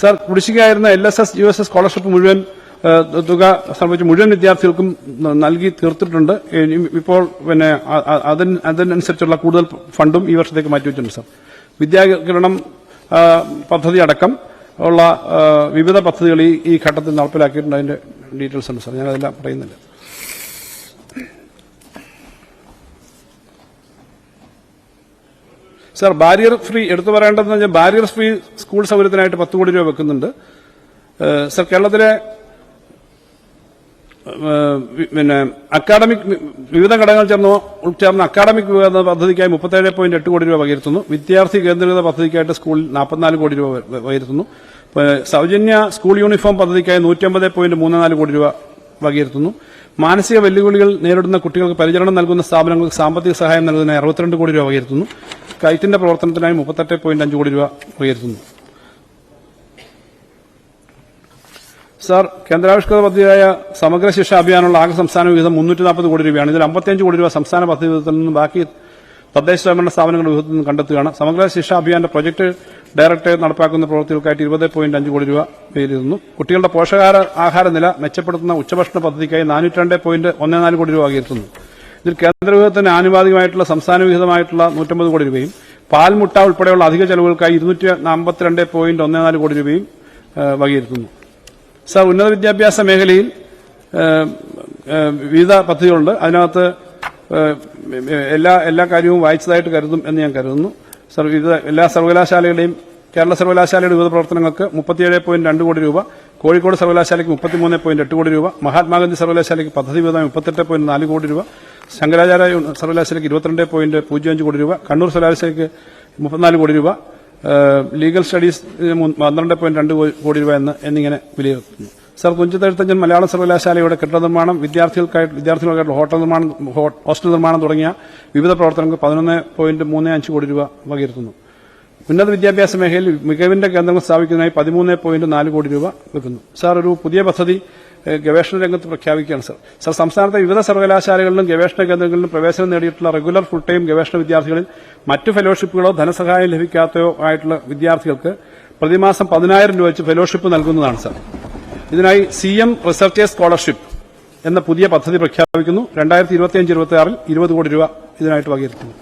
Sir കുടിശ്ശികയായിരുന്ന L S S U S S scholarship മുഴുവൻ തുക സംബന്ധിച്ച് മുഴുവൻ വിദ്യാർത്ഥികൾക്കും നൽകി തീർത്തിട്ടുണ്ട്. ഇപ്പോൾ പിന്നെ അതിനനുസരിച്ചുള്ള കൂടുതൽ ഫണ്ടും ഈ വർഷത്തേക്ക് മാറ്റിവെച്ചിട്ടുണ്ട് സാർ. വിദ്യാകിരണം പദ്ധതി അടക്കം ഉള്ള വിവിധ പദ്ധതികൾ ഈ ഘട്ടത്തിൽ നടപ്പിലാക്കിയിട്ടുണ്ട്. അതിന്റെ ഡീറ്റെയിൽസ് ഉണ്ട് സാർ. ഞാനതെല്ലാം പറയുന്നില്ല. സാർ ബാരിയർ ഫ്രീ എടുത്തു പറയേണ്ടതെന്ന് പറഞ്ഞാൽ ബാരിയർ ഫ്രീ സ്കൂൾ സൗകര്യത്തിനായിട്ട് പത്ത് കോടി രൂപ വെക്കുന്നുണ്ട്. സാർ കേരളത്തിലെ പിന്നെ അക്കാഡമിക് വിവിധ ഘടകങ്ങൾ ചേർന്ന് ചേർന്ന അക്കാഡമിക് വികസന പദ്ധതിക്കായി മുപ്പത്തേഴ് പോയിന്റ് എട്ട് കോടി രൂപ വകയിരുത്തുന്നു. വിദ്യാർത്ഥി കേന്ദ്രീകൃത പദ്ധതിക്കായിട്ട് സ്കൂളിൽ നാൽപ്പത്തിനാല് കോടി രൂപ വകയിരുത്തുന്നു. സൗജന്യ സ്കൂൾ യൂണിഫോം പദ്ധതിക്കായി നൂറ്റമ്പത് പോയിന്റ് മൂന്ന് നാല് കോടി രൂപ വകയിരുത്തുന്നു. മാനസിക വെല്ലുവിളികൾ നേരിടുന്ന കുട്ടികൾക്ക് പരിചരണം നൽകുന്ന സ്ഥാപനങ്ങൾക്ക് സാമ്പത്തിക സഹായം നൽകുന്നതിനായി അറുപത്തിരണ്ട് കോടി രൂപ ഉയർത്തുന്നു. കൈറ്റിന്റെ പ്രവർത്തനത്തിനായി മുപ്പത്തെട്ട് പോയിന്റ് അഞ്ച് കോടി രൂപ ഉയർത്തുന്നു. സാർ കേന്ദ്രാവിഷ്കൃത പദ്ധതിയായ സമഗ്ര ശിക്ഷ അഭിയാനുള്ള ആകെ സംസ്ഥാന വിഹിതം മുന്നൂറ്റി നാൽപ്പത് കോടി രൂപയാണ്. ഇതിൽ അമ്പത്തിയഞ്ച് കോടി രൂപ സംസ്ഥാന പദ്ധതി നിന്നും ബാക്കി തദ്ദേശ സ്വയംഭരണ സ്ഥാപനങ്ങളുടെ വിഹിതത്തിൽ നിന്നും കണ്ടെത്തുകയാണ്. സമഗ്ര ശിക്ഷ അഭിയാന്റെ പ്രൊജക്ട് ഡയറക്ടറേറ്റ് നടപ്പാക്കുന്ന പ്രവൃത്തികൾക്കായിട്ട് ഇരുപത് പോയിന്റ് അഞ്ച് കോടി രൂപ വിലയിരുത്തുന്നു കുട്ടികളുടെ പോഷകാഹാര ആഹാര നില മെച്ചപ്പെടുത്തുന്ന ഉച്ചഭക്ഷണ പദ്ധതിക്കായി നാനൂറ്റി രണ്ട് പോയിന്റ് ഒന്ന് നാല് കോടി രൂപ വകയിരുത്തുന്നു ഇതിൽ കേന്ദ്ര വിഹിതത്തിന് ആനുപാതികമായിട്ടുള്ള സംസ്ഥാന വിഹിതമായിട്ടുള്ള നൂറ്റമ്പത് കോടി രൂപയും പാൽമുട്ട ഉൾപ്പെടെയുള്ള അധിക ചെലവുകൾക്കായി ഇരുന്നൂറ്റി നാൽപ്പത്തിരണ്ട് പോയിന്റ് ഒന്ന് നാല് കോടി രൂപയും വകയിരുത്തുന്നു സാർ ഉന്നത വിദ്യാഭ്യാസ മേഖലയിൽ വിവിധ പദ്ധതികളുണ്ട്. അതിനകത്ത് എല്ലാ എല്ലാ കാര്യവും വായിച്ചതായിട്ട് കരുതും എന്ന് ഞാൻ കരുതുന്നു. വിവിധ എല്ലാ സർവകലാശാലകളുടെയും കേരള സർവകലാശാലയുടെ വിവിധ പ്രവർത്തനങ്ങൾക്ക് മുപ്പത്തിയേഴ് പോയിന്റ് രണ്ട് കോടി രൂപ കോഴിക്കോട് സർവകലാശാലയ്ക്ക് മുപ്പത്തിമൂന്ന് പോയിന്റ് എട്ട് കോടി രൂപ മഹാത്മാഗാന്ധി സർവകലാശാലയ്ക്ക് പദ്ധതി വിധം മുപ്പത്തെട്ട് പോയിന്റ് നാല് കോടി രൂപ ശങ്കരാചാര്യ സർവകലാശാലയ്ക്ക് ഇരുപത്തിരണ്ട് പോയിന്റ് പൂജ്യം അഞ്ച് കോടി രൂപ കണ്ണൂർ സർവകലാശാലയ്ക്ക് മുപ്പത്തിനാല് കോടി രൂപ ലീഗൽ സ്റ്റഡീസ് പന്ത്രണ്ട് പോയിന്റ് രണ്ട് കോടി രൂപ എന്ന് എന്നിങ്ങനെ വിലയിരുത്തുന്നു. സർ തുഞ്ചത്തെഴുത്തച്ഛൻ മലയാള സർവകലാശാലയുടെ കെട്ടിട നിർമ്മാണം വിദ്യാർത്ഥികൾക്കായിട്ട് വിദ്യാർത്ഥികൾക്കായിട്ടുള്ള ഹോട്ടൽ നിർമ്മാണം ഹോസ്റ്റൽ നിർമ്മാണം തുടങ്ങിയ വിവിധ പ്രവർത്തനങ്ങൾക്ക് പതിനൊന്ന് പോയിന്റ് മൂന്ന് അഞ്ച് കോടി രൂപ വകയിരുത്തുന്നു. ഉന്നത വിദ്യാഭ്യാസ മേഖലയിൽ മികവിന്റെ കേന്ദ്രങ്ങൾ സ്ഥാപിക്കുന്നതിനായി പതിമൂന്ന് പോയിന്റ് നാല് കോടി രൂപ വെക്കുന്നു. സാർ ഒരു പുതിയ പദ്ധതി ഗവേഷണ രംഗത്ത് പ്രഖ്യാപിക്കുകയാണ് സർ. സാർ സംസ്ഥാനത്തെ വിവിധ സർവകലാശാലകളിലും ഗവേഷണ കേന്ദ്രങ്ങളിലും പ്രവേശനം നേടിയിട്ടുള്ള റെഗുലർ ഫുൾ ടൈം ഗവേഷണ വിദ്യാർത്ഥികളിൽ മറ്റു ഫെലോഷിപ്പുകളോ ധനസഹായം ലഭിക്കാത്തയോ ആയിട്ടുള്ള വിദ്യാർത്ഥികൾക്ക് പ്രതിമാസം പതിനായിരം രൂപ വെച്ച് ഫെലോഷിപ്പ് നൽകുന്നതാണ് സാർ. ഇതിനായി സി എം റിസർച്ചേഴ്സ് സ്കോളർഷിപ്പ് എന്ന പുതിയ പദ്ധതി പ്രഖ്യാപിക്കുന്നു. രണ്ടായിരത്തി ഇരുപത്തിയഞ്ച് ഇരുപത്തി ആറിൽ ഇരുപത് കോടി രൂപ ഇതിനായിട്ട് വകയിരുത്തുന്നു.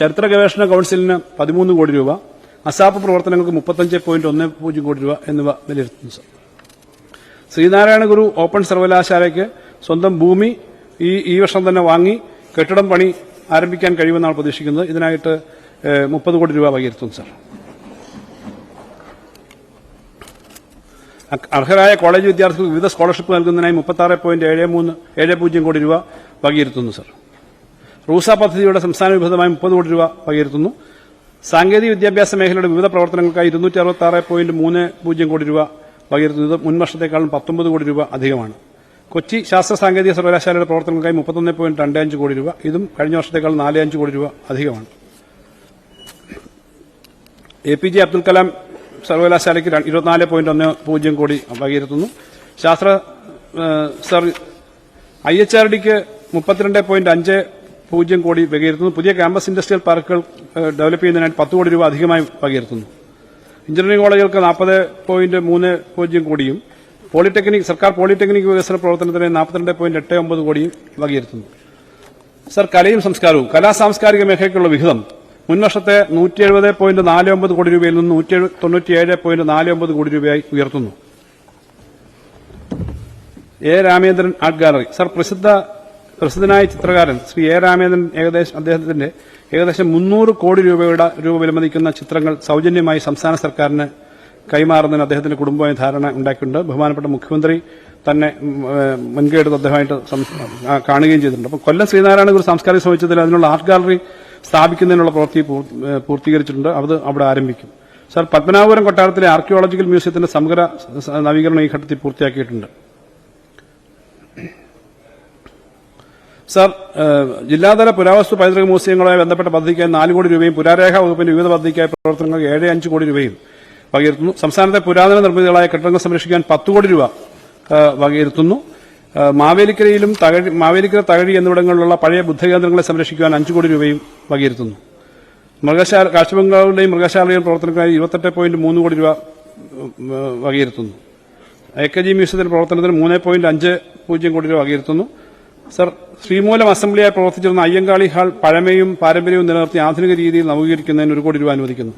ചരിത്ര ഗവേഷണ കൌൺസിലിന് പതിമൂന്ന് കോടി രൂപ അസാപ്പ് പ്രവർത്തനങ്ങൾക്ക് മുപ്പത്തഞ്ച് പോയിന്റ് ഒന്ന് പൂജ്യം കോടി രൂപ എന്നിവ വിലയിരുത്തുന്നു ശ്രീനാരായണ ഗുരു ഓപ്പൺ സർവകലാശാലയ്ക്ക് സ്വന്തം ഭൂമി ഈ ഈ വർഷം തന്നെ വാങ്ങി കെട്ടിടം പണി ആരംഭിക്കാൻ കഴിയുമെന്നാണ് പ്രതീക്ഷിക്കുന്നത്. ഇതിനായിട്ട് മുപ്പത് കോടി രൂപ വകയിരുത്തുന്നു സാർ. അർഹരായ കോളേജ് വിദ്യാർത്ഥികൾക്ക് വിവിധ സ്കോളർഷിപ്പ് നൽകുന്നതിനായി മുപ്പത്താറ് പോയിന്റ് ഏഴ് മൂന്ന് ഏഴ് പൂജ്യം കോടി രൂപ വകയിരുത്തുന്നു സർ. റൂസ പദ്ധതിയുടെ സംസ്ഥാന വിഭദമായി മുപ്പത് കോടി രൂപ വകയിരുത്തുന്നു. സാങ്കേതിക വിദ്യാഭ്യാസ മേഖലയുടെ വിവിധ പ്രവർത്തനങ്ങൾക്കായി ഇരുന്നൂറ്റി അറുപത്തി ആറ് പോയിന്റ് മൂന്ന് പൂജ്യം കോടി രൂപ വകയിരുത്തുന്നത് മുൻ വർഷത്തേക്കാളും പത്തൊമ്പത് കോടി രൂപ അധികമാണ്. കൊച്ചി ശാസ്ത്ര സാങ്കേതിക സർവകലാശാലയുടെ പ്രവർത്തനങ്ങൾക്കായി മുപ്പത്തൊന്ന് പോയിന്റ് രണ്ട് അഞ്ച് കോടി രൂപ. ഇതും കഴിഞ്ഞ വർഷത്തേക്കാൾ നാല് അഞ്ച് കോടി രൂപ അധികമാണ്. A P J Abdul Kalam സർവകലാശാലയ്ക്ക് ഇരുപത്തിനാല് പോയിന്റ് ഒന്ന് പൂജ്യം കോടി വകയിരുത്തുന്നു. ശാസ്ത്ര സർ ഐ എച്ച് ആർ ഡിക്ക് മുപ്പത്തിരണ്ട് പോയിന്റ് അഞ്ച് പൂജ്യം കോടി വകയിരുത്തുന്നു. പുതിയ ക്യാമ്പസ് ഇൻഡസ്ട്രിയൽ പാർക്കുകൾ ഡെവലപ്പ് ചെയ്യുന്നതിനായി പത്ത് കോടി രൂപ അധികമായി വകയിരുത്തുന്നു. എഞ്ചിനീയറിംഗ് കോളേജുകൾക്ക് നാൽപ്പത് പോയിന്റ് മൂന്ന് പൂജ്യം കോടിയും പോളിടെക്നിക് സർക്കാർ പോളിടെക്നിക് വികസന പ്രവർത്തനത്തിന് നാൽപ്പത്തിരണ്ട് പോയിന്റ് എട്ട് ഒമ്പത് കോടിയും വകയിരുത്തുന്നു. സർ കലയും സംസ്കാരവും കലാ സാംസ്കാരിക മേഖലയ്ക്കുള്ള വിഹിതം മുൻവർഷത്തെ നൂറ്റി എഴുപത് പോയിന്റ് നാല് ഒമ്പത് കോടി രൂപയിൽ നിന്ന് നൂറ്റി തൊണ്ണൂറ്റിയേഴ് പോയിന്റ് നാല് ഒമ്പത് കോടി രൂപയായി ഉയർത്തുന്നു. A. Ramendran art gallery. Sir പ്രസിദ്ധ പ്രസിദ്ധനായ ചിത്രകാരൻ ശ്രീ എ. രാമേന്ദ്രൻ ഏകദേശം അദ്ദേഹത്തിന്റെ ഏകദേശം മുന്നൂറ് കോടി രൂപയുടെ രൂപ വിലമതിക്കുന്ന ചിത്രങ്ങൾ സൌജന്യമായി സംസ്ഥാന സർക്കാരിന് കൈമാറുന്നതിന് അദ്ദേഹത്തിന്റെ കുടുംബമായി ധാരണ ഉണ്ടാക്കിയിട്ടുണ്ട്. ബഹുമാനപ്പെട്ട മുഖ്യമന്ത്രി തന്നെ മുൻകൈ എടുത്ത് അദ്ദേഹമായിട്ട് കാണുകയും ചെയ്തിട്ടുണ്ട്. അപ്പോൾ കൊല്ലം ശ്രീനാരായണ ഗുരു സാംസ്കാരിക സമിതിയിൽ അതിനുള്ള ആർട്ട് ഗാലറി സ്ഥാപിക്കുന്നതിനുള്ള പ്രവൃത്തി പൂർത്തീകരിച്ചിട്ടുണ്ട്. അത് അവിടെ ആരംഭിക്കും. സർ പത്മനാഭപുരം കൊട്ടാരത്തിലെ ആർക്കിയോളജിക്കൽ മ്യൂസിയത്തിന്റെ സമഗ്ര നവീകരണം ഈ ഘട്ടത്തിൽ പൂർത്തിയാക്കിയിട്ടുണ്ട്. സർ ജില്ലാതല പുരാവസ്തു പൈതൃക മ്യൂസിയങ്ങളുമായി ബന്ധപ്പെട്ട പദ്ധതിക്കായി നാല് കോടി രൂപയും പുരാരേഖ വകുപ്പിന്റെ വിവിധ പദ്ധതിക്കായി പ്രവർത്തനങ്ങൾക്ക് ഏഴ് അഞ്ച് കോടി രൂപയും വകയിരുത്തുന്നു. സംസ്ഥാനത്തെ പുരാതന നിർമ്മിതികളായ കെട്ടിടങ്ങൾ സംരക്ഷിക്കാൻ പത്ത് കോടി രൂപ വകയിരുത്തുന്നു. മാവേലിക്കരയിലും തകഴി മാവേലിക്കര തകഴി എന്നിവിടങ്ങളിലുള്ള പഴയ ബുദ്ധകേന്ദ്രങ്ങളെ സംരക്ഷിക്കുവാൻ അഞ്ചു കോടി രൂപയും വകയിരുത്തുന്നു. മൃഗശാല കാഴ്ചബംഗാളുടെയും മൃഗശാലയുടെയും പ്രവർത്തനത്തിനായി ഇരുപത്തെട്ട് പോയിന്റ് മൂന്ന് കോടി രൂപ വകയിരുത്തുന്നു. കെ മ്യൂസിയത്തിന്റെ പ്രവർത്തനത്തിന് മൂന്ന് പോയിന്റ് അഞ്ച് പൂജ്യം കോടി രൂപ വകയിരുത്തുന്നു. സർ ശ്രീമൂലം അസംബ്ലിയായി പ്രവർത്തിച്ചിരുന്ന അയ്യങ്കാളി ഹാൾ പഴമയും പാരമ്പര്യവും നിലനിർത്തി ആധുനിക രീതിയിൽ നവീകരിക്കുന്നതിന് ഒരു കോടി രൂപ അനുവദിക്കുന്നു.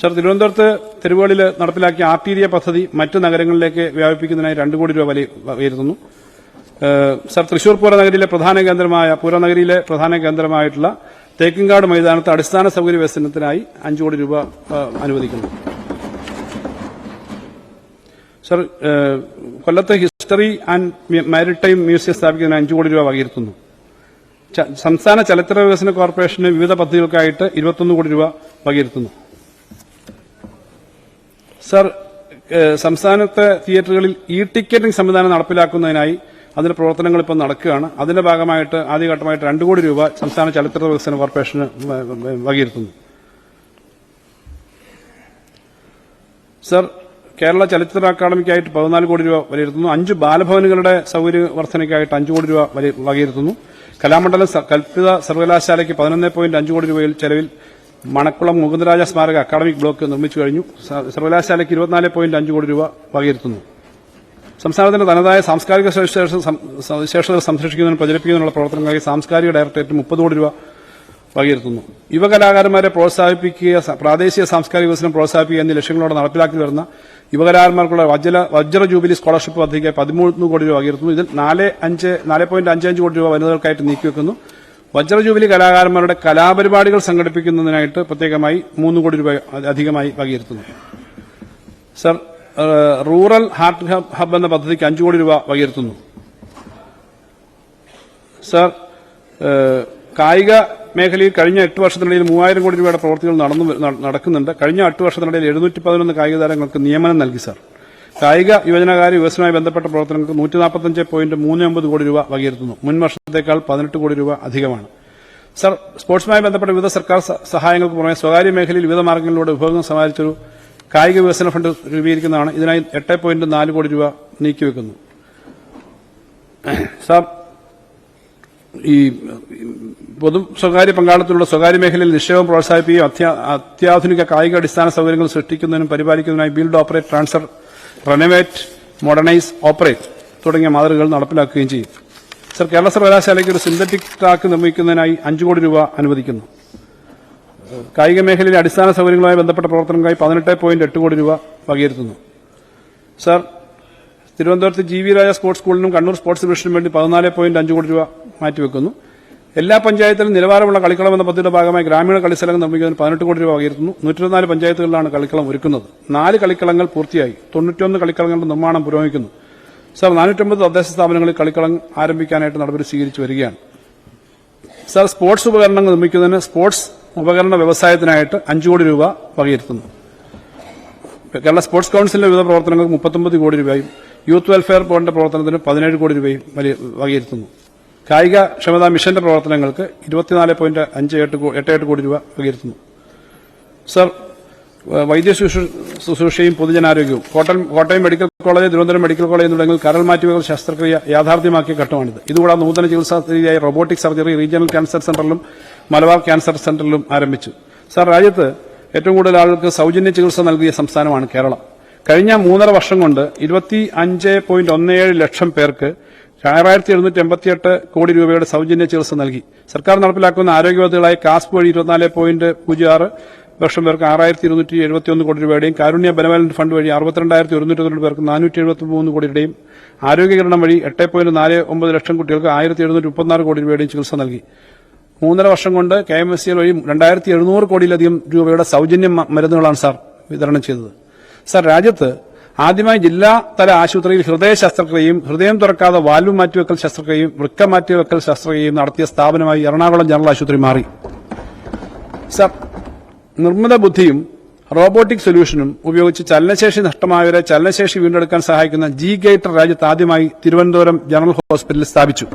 സർ തിരുവനന്തപുരത്ത് തെരുവുകളിൽ നടപ്പിലാക്കിയ ആർട്ടീരിയ പദ്ധതി മറ്റ് നഗരങ്ങളിലേക്ക് വ്യാപിപ്പിക്കുന്നതിനായി രണ്ട് കോടി രൂപ വലിയ വിലയിരുത്തുന്നു സർ തൃശൂർ പൂരനഗരിയിലെ പ്രധാന കേന്ദ്രമായ പൂരനഗരിയിലെ പ്രധാന കേന്ദ്രമായിട്ടുള്ള തേക്കിൻകാട് മൈതാനത്ത് അടിസ്ഥാന സൗകര്യ വികസനത്തിനായി അഞ്ച് കോടി രൂപ അനുവദിക്കുന്നു. സർ കൊല്ലത്ത് ഹിസ്റ്ററി ആൻഡ് മാരിടൈം മ്യൂസിയം സ്ഥാപിക്കുന്നതിന് അഞ്ച് കോടി രൂപ വകയിരുത്തുന്നു. സംസ്ഥാന ചലച്ചിത്ര വികസന കോർപ്പറേഷന് വിവിധ പദ്ധതികൾക്കായിട്ട് ഇരുപത്തൊന്ന് കോടി രൂപ വകയിരുത്തുന്നു. സർ സംസ്ഥാനത്തെ തിയേറ്ററുകളിൽ ഇ ടിക്കറ്റിംഗ് സംവിധാനം നടപ്പിലാക്കുന്നതിനായി അതിന്റെ പ്രവർത്തനങ്ങൾ ഇപ്പോൾ നടക്കുകയാണ്. അതിന്റെ ഭാഗമായിട്ട് ആദ്യഘട്ടമായിട്ട് രണ്ടു കോടി രൂപ സംസ്ഥാന ചലച്ചിത്ര വികസന കോർപ്പറേഷന് വകയിരുത്തുന്നു. സർ കേരള ചലച്ചിത്ര അക്കാദമിക്കായിട്ട് പതിനാല് കോടി രൂപ വിലയിരുത്തുന്നു. അഞ്ച് ബാലഭവനുകളുടെ സൗകര്യ വർധനയ്ക്കായിട്ട് അഞ്ച് കോടി രൂപ വകയിരുത്തുന്നു. കലാമണ്ഡലം കൽപ്പിത സർവകലാശാലയ്ക്ക് പതിനൊന്ന് പോയിന്റ് അഞ്ച് കോടി രൂപയിൽ ചെലവിൽ മണക്കുളം മുകുന്ദരാജ സ്മാരക അക്കാദമിക് ബ്ലോക്ക് നിർമ്മിച്ചു കഴിഞ്ഞു. സർവകലാശാലയ്ക്ക് ഇരുപത്തിനാല് പോയിന്റ് അഞ്ച് കോടി രൂപ വകയിരുത്തുന്നു. സംസ്ഥാനത്തിന്റെ തനതായ സാംസ്കാരിക സവിശേഷതകൾ സംരക്ഷിക്കുന്നതിനും പ്രചരിപ്പിക്കുന്നതിനുള്ള പ്രവർത്തനങ്ങൾക്കായി സാംസ്കാരിക ഡയറക്ടറേറ്റ് മുപ്പത് കോടി രൂപ വകയിരുത്തുന്നു. യുവകലാകാരന്മാരെ പ്രോത്സാഹിപ്പിക്കുക പ്രാദേശിക സാംസ്കാരിക വികസനം പ്രോത്സാഹിപ്പിക്കുക എന്നീ ലക്ഷ്യങ്ങളോടെ നടപ്പിലാക്കി വരുന്ന യുവകലാകാരന്മാർക്കുള്ള വജ്ര വജ്ര ജൂബിലി സ്കോളർഷിപ്പ് പദ്ധതിക്ക് പതിമൂന്ന് കോടി രൂപ വകയിരുത്തുന്നു. ഇതിൽ നാല് അഞ്ച് നാല് പോയിന്റ് അഞ്ച് അഞ്ച് കോടി രൂപ വനിതകൾക്കായിട്ട് നീക്കിവെക്കുന്നു. വജ്ര ജൂബിലി കലാകാരന്മാരുടെ കലാപരിപാടികൾ സംഘടിപ്പിക്കുന്നതിനായിട്ട് പ്രത്യേകമായി മൂന്ന് കോടി രൂപ അധികമായി വകയിരുത്തുന്നു. സർ റൂറൽ ഹാർട്ട് ഹബ് എന്ന പദ്ധതിക്ക് അഞ്ചു കോടി രൂപ വകയിരുത്തുന്നു. സർ കായിക മേഖലയിൽ കഴിഞ്ഞ എട്ട് വർഷത്തിനിടയിൽ മൂവായിരം കോടി രൂപയുടെ പ്രവൃത്തികൾ നടന്നു നടക്കുന്നുണ്ട്. കഴിഞ്ഞ എട്ട് വർഷത്തിനിടയിൽ എഴുന്നൂറ്റി പതിനൊന്ന് കായിക താരങ്ങൾക്ക് നിയമനം നൽകി സർ. കായിക യുവജനകാര്യ വികസനവുമായി ബന്ധപ്പെട്ട പ്രവർത്തനങ്ങൾക്ക് നൂറ്റി നാൽപ്പത്തഞ്ച് പോയിന്റ് മൂന്ന് ഒമ്പത് കോടി രൂപ വകയിരുത്തുന്നു. മുൻ വർഷത്തേക്കാൾ പതിനെട്ട് കോടി രൂപ അധികമാണ്. സർ സ്പോർട്സുമായി ബന്ധപ്പെട്ട വിവിധ സർക്കാർ സഹായങ്ങൾക്ക് പുറമെ സ്വകാര്യ മേഖലയിൽ വിവിധ മാർഗങ്ങളിലൂടെ വിഭവങ്ങൾ സമാഹരിച്ചൊരു കായിക വികസന ഫണ്ട് രൂപീകരിക്കുന്നതാണ്. ഇതിനായി എട്ട് പോയിന്റ് നാല് കോടി രൂപ നീക്കിവെക്കുന്നു. സാർ ഈ പൊതു സ്വകാര്യ പങ്കാളിത്തത്തിലുള്ള സ്വകാര്യ മേഖലയിൽ നിക്ഷേപം പ്രോത്സാഹിപ്പിക്കുകയും അത്യാധുനിക കായിക അടിസ്ഥാന സൗകര്യങ്ങൾ സൃഷ്ടിക്കുന്നതിനും പരിപാലിക്കുന്നതിനായി build operate transfer renovate modernise operate തുടങ്ങിയ മാതൃകകൾ നടപ്പിലാക്കുകയും ചെയ്യും. സർ കേരള സർവകലാശാലയ്ക്ക് ഒരു സിന്തറ്റിക് ട്രാക്ക് നിർമ്മിക്കുന്നതിനായി അഞ്ചു കോടി രൂപ അനുവദിക്കുന്നു. കായിക മേഖലയിലെ അടിസ്ഥാന സൗകര്യങ്ങളുമായി ബന്ധപ്പെട്ട പ്രവർത്തനങ്ങൾക്കായി പതിനെട്ട് പോയിന്റ് എട്ട് കോടി രൂപ വകയിരുത്തുന്നു. സർ തിരുവനന്തപുരത്ത് ജി വി രാജ സ്പോർട്സ് സ്കൂളിനും കണ്ണൂർ സ്പോർട്സ് ഡിവിഷനും വേണ്ടി പതിനാല് പോയിന്റ് അഞ്ച് കോടി രൂപ മാറ്റിവെക്കുന്നു. എല്ലാ പഞ്ചായത്തിലും നിലവാരമുള്ള കളിക്കളം എന്ന പദ്ധതിയുടെ ഭാഗമായി ഗ്രാമീണ കളിസ്ഥലങ്ങൾ നിർമ്മിക്കുന്നതിന് പതിനെട്ട് കോടി രൂപ വകയിരുത്തുന്നു നൂറ്റിരുപത്തിനാല് പഞ്ചായത്തുകളിലാണ് കളിക്കളം ഒരുക്കുന്നത്. നാല് കളിക്കളങ്ങൾ പൂർത്തിയായി. തൊണ്ണൂറ്റിയൊന്ന് കളിക്കളങ്ങളുടെ നിർമ്മാണം പുരോഗമിക്കുന്നു. സർ നാനൂറ്റമ്പത് തദ്ദേശ സ്ഥാപനങ്ങളിൽ കളിക്കളം ആരംഭിക്കാനായിട്ട് നടപടി സ്വീകരിച്ചു വരികയാണ്. സർ സ്പോർട്സ് ഉപകരണങ്ങൾ നിർമ്മിക്കുന്നതിന് സ്പോർട്സ് ഉപകരണ വ്യവസായത്തിനായിട്ട് അഞ്ചു കോടി രൂപ വകയിരുത്തുന്നു. കേരള സ്പോർട്സ് കൌൺസിലിന്റെ വിവിധ പ്രവർത്തനങ്ങൾക്ക് മുപ്പത്തൊമ്പത് കോടി രൂപയും യൂത്ത് വെൽഫെയർ ബോർഡിന്റെ പ്രവർത്തനത്തിന് പതിനേഴ് കോടി രൂപയും വലിയ വകയിരുത്തുന്നു. കായിക ക്ഷമതാ മിഷന്റെ പ്രവർത്തനങ്ങൾക്ക് ഇരുപത്തിനാല് പോയിന്റ് അഞ്ച് എട്ട് എട്ട് എട്ട് കോടി രൂപ വകയിരുത്തുന്നു. സർ വൈദ്യ ശുശ്രൂ- ശുശ്രൂഷയും പൊതുജനാരോഗ്യവും. Kottayam Kottayam medical college Thiruvananthapuram medical college എന്നിവിടങ്ങളിൽ കരൾ മാറ്റിവെക്കൽ ശസ്ത്രക്രിയ യാഥാർത്ഥ്യമാക്കിയ ഘട്ടമാണിത്. ഇതുകൂടാതെ നൂതന ചികിത്സാ രീതിയായ റോബോട്ടിക് സർജറി റീജിയണൽ ക്യാൻസർ സെന്ററിലും മലബാർ ക്യാൻസർ സെന്ററിലും ആരംഭിച്ചു. സർ രാജ്യത്ത് ഏറ്റവും കൂടുതൽ ആളുകൾക്ക് സൌജന്യ ചികിത്സ നൽകിയ സംസ്ഥാനമാണ് കേരളം. കഴിഞ്ഞ മൂന്നര വർഷം കൊണ്ട് ഇരുപത്തി അഞ്ച് പോയിന്റ് ഒന്ന് ഏഴ് ലക്ഷം പേർക്ക് ആറായിരത്തി എഴുന്നൂറ്റി എൺപത്തിയെട്ട് കോടി രൂപയുടെ സൗജന്യ ചികിത്സ നൽകി. സർക്കാർ നടപ്പിലാക്കുന്ന ആരോഗ്യ പദ്ധതികളായ കാസ്പ് വഴി ഇരുപത്തിനാല് പോയിന്റ് പൂജ്യം ആറ് ലക്ഷം പേർക്ക് ആറായിരത്തി ഇരുന്നൂറ്റി എഴുപത്തിയൊന്ന് കോടി രൂപയുടെയും കാരുണ്യ ബെനവലന്റ് ഫണ്ട് വഴി അറുപത്തിരണ്ടായിരത്തി ഒരുന്നൂറ്റി തൊണ്ണൂറ് പേർക്ക് നാനൂറ്റി എഴുപത്തി മൂന്ന് കോടിയുടെയും ആരോഗ്യകരണം വഴി എട്ട് പോയിന്റ് നാല് ഒമ്പത് ലക്ഷം കുട്ടികൾക്ക് ആയിരത്തി എഴുന്നൂറ്റി മുപ്പത്തിനാല് കോടി രൂപയുടെയും ചികിത്സ നൽകി. മൂന്നര വർഷം കൊണ്ട് കെ എം എസ് സി വഴി രണ്ടായിരത്തി എഴുന്നൂറ് കോടിയിലധികം രൂപയുടെ സൗജന്യ മരുന്നുകളാണ് സാർ വിതരണം ചെയ്തത്. സാർ രാജ്യത്ത് ആദ്യമായി ജില്ലാ തല ആശുപത്രിയിൽ ഹൃദയ ശസ്ത്രക്രിയയും ഹൃദയം തുറക്കാതെ വാൽവ് മാറ്റിവെക്കൽ ശസ്ത്രക്രിയയും വൃക്ക മാറ്റിവെക്കൽ ശസ്ത്രക്രിയയും നടത്തിയ സ്ഥാപനമായി എറണാകുളം ജനറൽ ആശുപത്രി മാറി. സർ നിർമ്മിത ബുദ്ധിയും റോബോട്ടിക് സൊല്യൂഷനും ഉപയോഗിച്ച് ചലനശേഷി നഷ്ടമായവരെ ചലനശേഷി വീണ്ടെടുക്കാൻ സഹായിക്കുന്ന ജി ഗേറ്റർ രാജ്യത്ത് ആദ്യമായി തിരുവനന്തപുരം ജനറൽ ഹോസ്പിറ്റലിൽ സ്ഥാപിച്ചു.